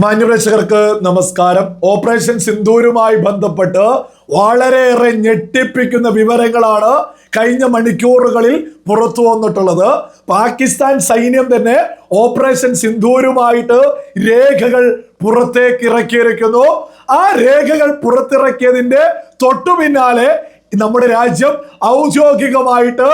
മാന്യപ്രേക്ഷകർക്ക് നമസ്കാരം. ഓപ്പറേഷൻ സിന്ദൂരുമായി ബന്ധപ്പെട്ട് വളരെയേറെ ഞെട്ടിപ്പിക്കുന്ന വിവരങ്ങളാണ് കഴിഞ്ഞ മണിക്കൂറുകളിൽ പുറത്തു വന്നിട്ടുള്ളത്. പാകിസ്ഥാൻ സൈന്യം തന്നെ ഓപ്പറേഷൻ സിന്ദൂരുമായിട്ട് രേഖകൾ പുറത്തേക്ക് ഇറക്കിയിരിക്കുന്നു. ആ രേഖകൾ പുറത്തിറക്കിയതിന്റെ തൊട്ടു പിന്നാലെ നമ്മുടെ രാജ്യം ഔദ്യോഗികമായിട്ട്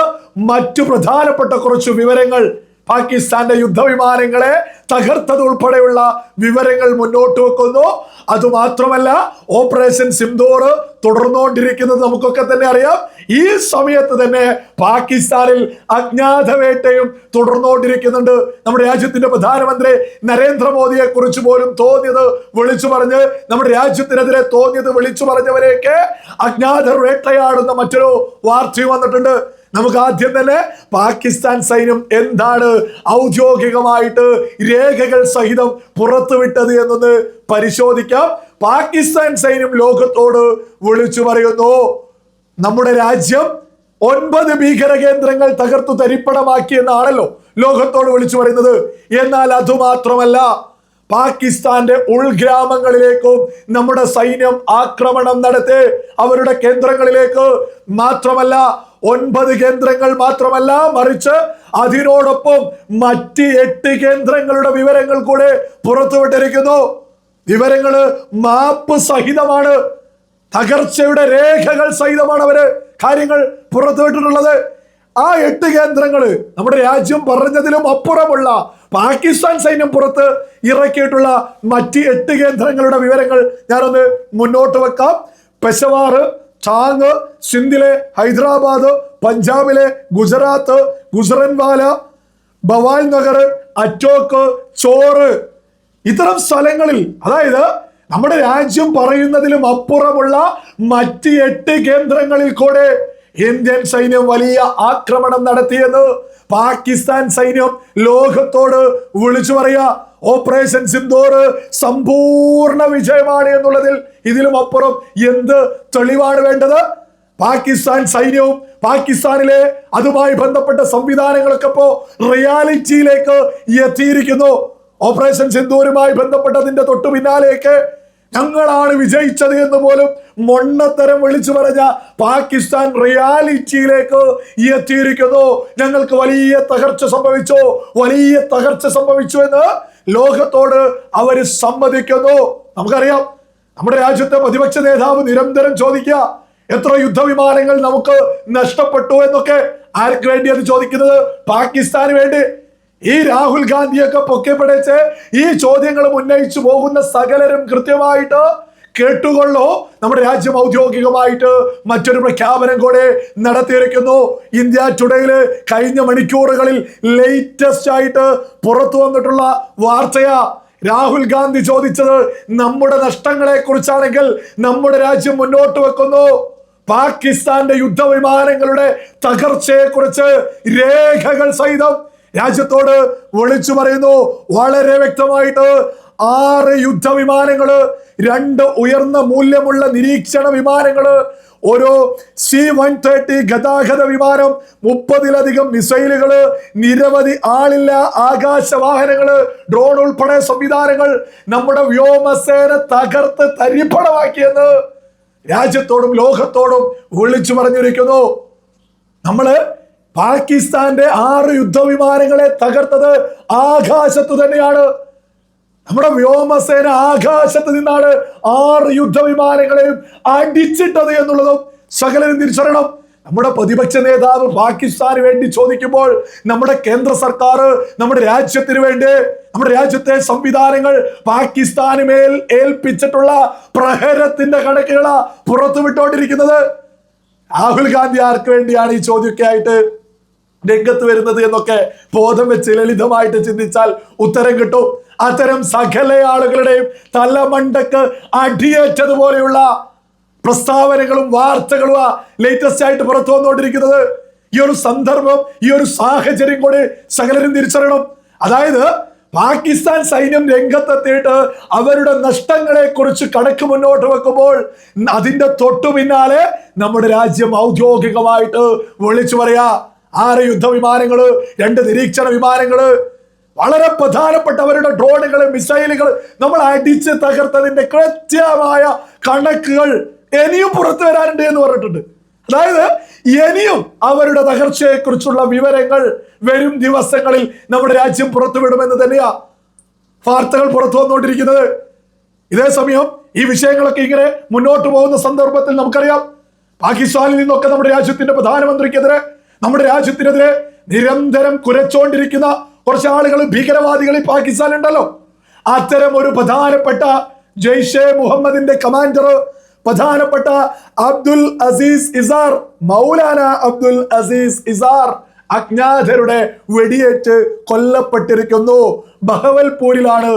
മറ്റു പ്രധാനപ്പെട്ട കുറച്ച് വിവരങ്ങൾ പാകിസ്ഥാന്റെ യുദ്ധവിമാനങ്ങളെ തകർത്തത് ഉൾപ്പെടെയുള്ള വിവരങ്ങൾ മുന്നോട്ട് വെക്കുന്നു. അതുമാത്രമല്ല ഓപ്പറേഷൻ സിന്ദൂർ തുടർന്നുകൊണ്ടിരിക്കുന്നത് നമുക്കൊക്കെ തന്നെ അറിയാം. ഈ സമയത്ത് തന്നെ പാകിസ്ഥാനിൽ അജ്ഞാതവേട്ടയും തുടർന്നുകൊണ്ടിരിക്കുന്നുണ്ട്. നമ്മുടെ രാജ്യത്തിന്റെ പ്രധാനമന്ത്രി നരേന്ദ്രമോദിയെ കുറിച്ച് പോലും തോന്നിയത് വിളിച്ചു പറഞ്ഞ് നമ്മുടെ രാജ്യത്തിനെതിരെ തോന്നിയത് വിളിച്ചു പറഞ്ഞവരെയൊക്കെ അജ്ഞാതർ വേട്ടയാടുന്ന മറ്റൊരു വാർത്തയും വന്നിട്ടുണ്ട്. നമുക്ക് ആദ്യം തന്നെ പാകിസ്ഥാൻ സൈന്യം എന്താണ് ഔദ്യോഗികമായിട്ട് രേഖകൾ സഹിതം പുറത്തുവിട്ടത് എന്നൊന്ന് പരിശോധിക്കാം. പാകിസ്ഥാൻ സൈന്യം ലോകത്തോട് വിളിച്ചു പറയുന്നു നമ്മുടെ രാജ്യം ഒൻപത് ഭീകര കേന്ദ്രങ്ങൾ തകർത്തു തരിപ്പണമാക്കി എന്നാണല്ലോ ലോകത്തോട് വിളിച്ചു പറയുന്നത്. എന്നാൽ അതുമാത്രമല്ല പാകിസ്ഥാന്റെ ഉൾഗ്രാമങ്ങളിലേക്കും നമ്മുടെ സൈന്യം ആക്രമണം നടത്തി അവരുടെ കേന്ദ്രങ്ങളിലേക്ക് മാത്രമല്ല ഒൻപത് കേന്ദ്രങ്ങൾ മാത്രമല്ല മറിച്ച് അതിനോടൊപ്പം മറ്റ് എട്ട് കേന്ദ്രങ്ങളുടെ വിവരങ്ങൾ കൂടെ പുറത്തുവിട്ടിരിക്കുന്നു. വിവരങ്ങൾ മാപ്പ് സഹിതമാണ്. തകർച്ചയുടെ രേഖകൾ സഹിതമാണ് അവർ കാര്യങ്ങൾ പുറത്തുവിട്ടിട്ടുള്ളത്. ആ എട്ട് കേന്ദ്രങ്ങൾ നമ്മുടെ രാജ്യം പറഞ്ഞതിലും അപ്പുറമുള്ള പാകിസ്ഥാൻ സൈന്യം പുറത്ത് ഇറക്കിയിട്ടുള്ള മറ്റ് എട്ട് കേന്ദ്രങ്ങളുടെ വിവരങ്ങൾ ഞാനൊന്ന് മുന്നോട്ട് വെക്കാം. പെഷവാർ ചാങ് സിന്ധിലെ ഹൈദരാബാദ് പഞ്ചാബിലെ ഗുജറാത്ത് ഗുജറൻവാല ബവാൽ നഗർ അറ്റോക്ക് ചോറ്. ഇത്തരം സ്ഥലങ്ങളിൽ അതായത് നമ്മുടെ രാജ്യം പറയുന്നതിലും അപ്പുറമുള്ള മറ്റ് എട്ട് കേന്ദ്രങ്ങളിൽ കൂടെ ഇന്ത്യൻ സൈന്യം വലിയ ആക്രമണം നടത്തിയെന്ന് പാകിസ്ഥാൻ സൈന്യം ലോകത്തോട് വിളിച്ചു പറയാ. ഓപ്പറേഷൻ സിന്ദൂർ സമ്പൂർണ വിജയമാണ് എന്നുള്ളതിൽ ഇതിലും അപ്പുറം എന്ത് തെളിവാണ് വേണ്ടത്? പാകിസ്ഥാൻ സൈന്യവും പാകിസ്ഥാനിലെ അതുമായി ബന്ധപ്പെട്ട സംവിധാനങ്ങളൊക്കെ ഇപ്പോ റിയാലിറ്റിയിലേക്ക് എത്തിയിരിക്കുന്നു. ഓപ്പറേഷൻ സിന്ദൂരുമായി ബന്ധപ്പെട്ടതിന്റെ തൊട്ടു പിന്നാലെയൊക്കെ ഞങ്ങളാണ് വിജയിച്ചത് എന്ന് പോലും മൊണ്ണത്തരം വിളിച്ചു പറഞ്ഞ പാകിസ്ഥാൻ റിയാലിറ്റിയിലേക്ക് എത്തിയിരിക്കുന്നു. ഞങ്ങൾക്ക് വലിയ തകർച്ച സംഭവിച്ചു. വലിയ തകർച്ച സംഭവിച്ചു എന്ന് ലോകത്തോട് അവർ സമ്മതിക്കുന്നു. നമുക്കറിയാം നമ്മുടെ രാജ്യത്തെ പ്രതിപക്ഷ നേതാവ് നിരന്തരം ചോദിക്കുക എത്ര യുദ്ധവിമാനങ്ങൾ നമുക്ക് നഷ്ടപ്പെട്ടു എന്നൊക്കെ ആർക്ക് വേണ്ടി അത് ചോദിക്കുന്നത് പാകിസ്ഥാന് വേണ്ടി. ഈ രാഹുൽ ഗാന്ധിയൊക്കെ പൊക്കെ പിടിച്ച് ഈ ചോദ്യങ്ങൾ ഉന്നയിച്ചു പോകുന്ന സകലരും കൃത്യമായിട്ട് കേട്ടുകൊള്ളോ. നമ്മുടെ രാജ്യം ഔദ്യോഗികമായിട്ട് മറ്റൊരു പ്രഖ്യാപനം കൂടെ നടത്തിയിരിക്കുന്നു. ഇന്ത്യ ടുഡേയിൽ കഴിഞ്ഞ മണിക്കൂറുകളിൽ ലേറ്റസ്റ്റ് ആയിട്ട് പുറത്തു വന്നിട്ടുള്ള വാർത്തയാ. രാഹുൽ ഗാന്ധി ചോദിച്ചത് നമ്മുടെ നഷ്ടങ്ങളെ കുറിച്ചാണെങ്കിൽ നമ്മുടെ രാജ്യം മുന്നോട്ട് വെക്കുന്നു. പാകിസ്ഥാന്റെ യുദ്ധവിമാനങ്ങളുടെ തകർച്ചയെ കുറിച്ച് രേഖകൾ സഹിതം രാജ്യത്തോട് വിളിച്ചു പറയുന്നു. വളരെ വ്യക്തമായിട്ട് ആറ് യുദ്ധവിമാനങ്ങൾ രണ്ട് ഉയർന്ന മൂല്യമുള്ള നിരീക്ഷണ വിമാനങ്ങൾ ഓരോ സി വൺ തേർട്ടി ഗതാഗത വിമാനം മുപ്പതിലധികം മിസൈലുകൾ നിരവധി ആളില്ല ആകാശ വാഹനങ്ങൾ ഡ്രോൺ ഉൾപ്പെടെ സംവിധാനങ്ങൾ നമ്മുടെ വ്യോമസേന തകർത്ത് തരിപ്പണമാക്കിയെന്ന് രാജ്യത്തോടും ലോകത്തോടും വിളിച്ചു പറഞ്ഞിരിക്കുന്നു. നമ്മൾ പാകിസ്ഥാന്റെ ആറ് യുദ്ധവിമാനങ്ങളെ തകർത്തത് ആകാശത്തു തന്നെയാണ്. നമ്മുടെ വ്യോമസേന ആകാശത്ത് നിന്നാണ് ആറ് യുദ്ധവിമാനങ്ങളെയും അടിച്ചിട്ടത് എന്നുള്ളതും സകലരും തിരിച്ചറിയണം. നമ്മുടെ പ്രതിപക്ഷ നേതാവ് പാകിസ്ഥാന് വേണ്ടി ചോദിക്കുമ്പോൾ നമ്മുടെ കേന്ദ്ര സർക്കാർ നമ്മുടെ രാജ്യത്തിന് വേണ്ടി നമ്മുടെ രാജ്യത്തെ സംവിധാനങ്ങൾ പാകിസ്ഥാന് മേൽ ഏൽപ്പിച്ചിട്ടുള്ള പ്രഹരത്തിന്റെ കണക്കുകള പുറത്തുവിട്ടോണ്ടിരിക്കുന്നത്. രാഹുൽ ഗാന്ധി ആർക്ക് വേണ്ടിയാണ് ഈ ചോദ്യമൊക്കെ ആയിട്ട് രംഗത്ത് വരുന്നത് എന്നൊക്കെ ബോധം വെച്ച് ലളിതമായിട്ട് ചിന്തിച്ചാൽ ഉത്തരം കിട്ടും. അത്തരം സകല ആളുകളുടെയും തലമണ്ടക്ക് അടിയേറ്റതുപോലെയുള്ള പ്രസ്താവനകളും വാർത്തകളും ലേറ്റസ്റ്റ് ആയിട്ട് പുറത്തു വന്നുകൊണ്ടിരിക്കുന്നത്. ഈ ഒരു സന്ദർഭം ഈ ഒരു സാഹചര്യം കൂടി സകലരും തിരിച്ചറിയണം. അതായത് പാകിസ്ഥാൻ സൈന്യം രംഗത്തെത്തിയിട്ട് അവരുടെ നഷ്ടങ്ങളെ കുറിച്ച് കണക്ക് മുന്നോട്ട് വെക്കുമ്പോൾ അതിന്റെ തൊട്ടു പിന്നാലെ നമ്മുടെ രാജ്യം ഔദ്യോഗികമായിട്ട് വിളിച്ചു പറയാ. ആറ് യുദ്ധവിമാനങ്ങൾ രണ്ട് നിരീക്ഷണ വിമാനങ്ങൾ വളരെ പ്രധാനപ്പെട്ട അവരുടെ ഡ്രോണുകൾ മിസൈലുകൾ നമ്മൾ അടിച്ച് തകർത്തതിന്റെ കൃത്യമായ കണക്കുകൾ ഇനിയും പുറത്തു വരാനുണ്ട് എന്ന് പറഞ്ഞിട്ടുണ്ട്. അതായത് ഇനിയും അവരുടെ തകർച്ചയെ കുറിച്ചുള്ള വിവരങ്ങൾ വരും ദിവസങ്ങളിൽ നമ്മുടെ രാജ്യം പുറത്തുവിടുമെന്ന് തന്നെയാ വാർത്തകൾ പുറത്തു വന്നുകൊണ്ടിരിക്കുന്നത്. ഇതേ സമയം ഈ വിഷയങ്ങളൊക്കെ ഇങ്ങനെ മുന്നോട്ട് പോകുന്ന സന്ദർഭത്തിൽ നമുക്കറിയാം. പാകിസ്ഥാനിൽ നിന്നൊക്കെ നമ്മുടെ രാജ്യത്തിന്റെ പ്രധാനമന്ത്രിക്കെതിരെ നമ്മുടെ രാജ്യത്തിനെതിരെ നിരന്തരം കുരച്ചോണ്ടിരിക്കുന്ന കുറച്ച് ആളുകൾ ഭീകരവാദികൾ ഈ പാകിസ്ഥാനുണ്ടല്ലോ അത്തരം ഒരു പ്രധാനപ്പെട്ട ജയ്ഷെ മുഹമ്മദിന്റെ കമാൻഡർ പ്രധാനപ്പെട്ട അബ്ദുൽ അസീസ് ഇസാർ മൗലാന അബ്ദുൽ അസീസ് ഇസാർ അജ്ഞാതരുടെ വെടിയേറ്റ് കൊല്ലപ്പെട്ടിരിക്കുന്നു. ബഹവൽപൂരിലാണ്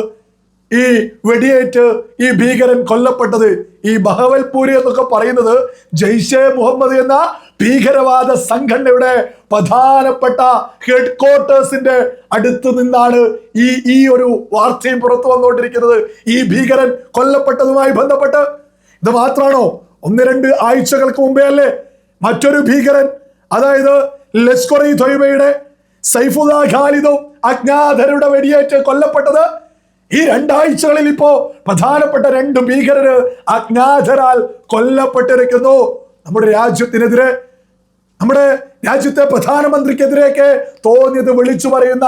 ഈ വെടിയേറ്റ് ഈ ഭീകരൻ കൊല്ലപ്പെട്ടത്. ഈ ബഹവൽപൂരി എന്നൊക്കെ പറയുന്നത് ജയ്ഷെ മുഹമ്മദ് എന്ന ഭീകരവാദ സംഘടനയുടെ പ്രധാനപ്പെട്ട ഹെഡ് ക്വാർട്ടേഴ്സിന്റെ അടുത്ത് നിന്നാണ് ഈ ഈ ഒരു വാർത്തയും പുറത്തു വന്നുകൊണ്ടിരിക്കുന്നത്. ഈ ഭീകരൻ കൊല്ലപ്പെട്ടതുമായി ബന്ധപ്പെട്ട്. ഇത് മാത്രമാണോ? ഒന്ന് രണ്ട് ആഴ്ചകൾക്ക് മുമ്പേ അല്ലേ? മറ്റൊരു ഭീകരൻ അതായത് ലഷ്കർ ഇ തൊയ്ബയുടെ സൈഫുദ ഖാലിദും അജ്ഞാതരുടെ വെടിയേറ്റ് കൊല്ലപ്പെട്ടത്. ഈ രണ്ടാഴ്ചകളിൽ ഇപ്പോ പ്രധാനപ്പെട്ട രണ്ട് ഭീകരര് അജ്ഞാതരാൽ കൊല്ലപ്പെട്ടിരിക്കുന്നു. നമ്മുടെ രാജ്യത്തിനെതിരെ നമ്മുടെ രാജ്യത്തെ പ്രധാനമന്ത്രിക്കെതിരെയൊക്കെ തോന്നിയത് വിളിച്ചു പറയുന്ന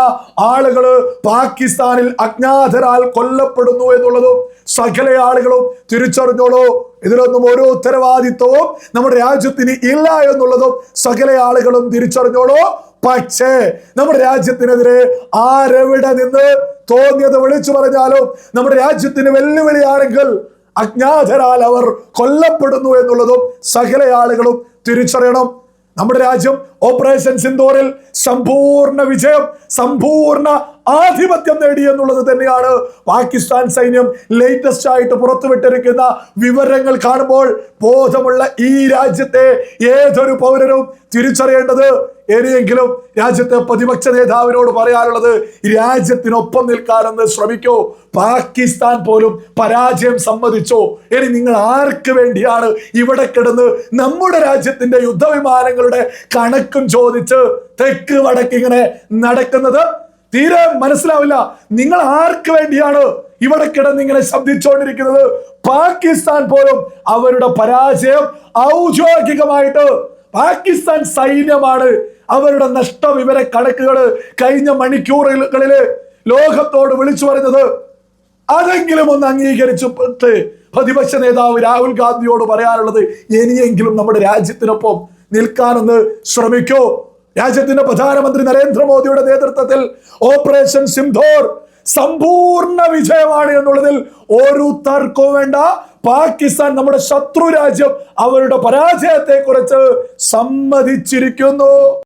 ആളുകൾ പാകിസ്ഥാനിൽ അജ്ഞാതരാൽ കൊല്ലപ്പെടുന്നു എന്നുള്ളതും സകല ആളുകളും തിരിച്ചറിഞ്ഞോളൂ. ഇതിലൊന്നും ഓരോ ഉത്തരവാദിത്വവും നമ്മുടെ രാജ്യത്തിന് ഇല്ല എന്നുള്ളതും സകല ആളുകളും തിരിച്ചറിഞ്ഞോളൂ. പക്ഷേ നമ്മുടെ രാജ്യത്തിനെതിരെ ആരെവിടെ നിന്ന് തോന്നിയത് വിളിച്ചു പറഞ്ഞാലും നമ്മുടെ രാജ്യത്തിന് വെല്ലുവിളിയാണെങ്കിൽ അജ്ഞാതരാൽ അവർ കൊല്ലപ്പെടുന്നു എന്നുള്ളതും സകല ആളുകളും തിരിച്ചറിയണം. നമ്മുടെ രാജ്യം ഓപ്പറേഷൻ സിന്ദൂറിൽ സമ്പൂർണ വിജയം സമ്പൂർണ ആധിപത്യം നേടി എന്നുള്ളത് തന്നെയാണ് പാകിസ്ഥാൻ സൈന്യം ലേറ്റസ്റ്റ് ആയിട്ട് പുറത്തുവിട്ടിരിക്കുന്ന വിവരങ്ങൾ കാണുമ്പോൾ ബോധമുള്ള ഈ രാജ്യത്തെ ഏതൊരു പൗരനും തിരിച്ചറിയേണ്ടത്? ഇനിയെങ്കിലും രാജ്യത്തെ പ്രതിപക്ഷ നേതാവിനോട് പറയാനുള്ളത് രാജ്യത്തിനൊപ്പം നിൽക്കാനെന്ന് ശ്രമിക്കോ. പാകിസ്ഥാൻ പോലും പരാജയം സമ്മതിച്ചോ. ഇനി നിങ്ങൾ ആർക്ക് വേണ്ടിയാണ് ഇവിടെ കിടന്ന് നമ്മുടെ രാജ്യത്തിന്റെ യുദ്ധവിമാനങ്ങളുടെ കണക്കും ചോദിച്ച് തെക്ക് വടക്ക് ഇങ്ങനെ നടക്കുന്നത്? തീരെ മനസ്സിലാവില്ല. നിങ്ങൾ ആർക്ക് വേണ്ടിയാണ് ഇവിടെ കിടന്ന് ഇങ്ങനെ ശബ്ദിച്ചുകൊണ്ടിരിക്കുന്നത് പാകിസ്ഥാൻ പോലും അവരുടെ പരാജയം ഔദ്യോഗികമായിട്ട് പാകിസ്ഥാൻ സൈന്യമാണ് അവരുടെ നഷ്ടവിവര കണക്കുകൾ കഴിഞ്ഞ മണിക്കൂറുകളിൽ ലോകത്തോട് വിളിച്ചു പറഞ്ഞത്. അതെങ്കിലും ഒന്ന് അംഗീകരിച്ചിട്ട് പ്രതിപക്ഷ നേതാവ് രാഹുൽ ഗാന്ധിയോട് പറയാനുള്ളത് ഇനിയെങ്കിലും നമ്മുടെ രാജ്യത്തിനൊപ്പം നിൽക്കാനൊന്ന് ശ്രമിക്കൂ. രാജ്യത്തിന്റെ പ്രധാനമന്ത്രി നരേന്ദ്രമോദിയുടെ നേതൃത്വത്തിൽ ഓപ്പറേഷൻ സിന്ധോർ സമ്പൂർണ വിജയമാണ് എന്നുള്ളതിൽ ഒരു തർക്കവും വേണ്ട. പാകിസ്ഥാൻ നമ്മുടെ ശത്രു രാജ്യം അവരുടെ പരാജയത്തെ കുറിച്ച് സമ്മതിച്ചിരിക്കുന്നു.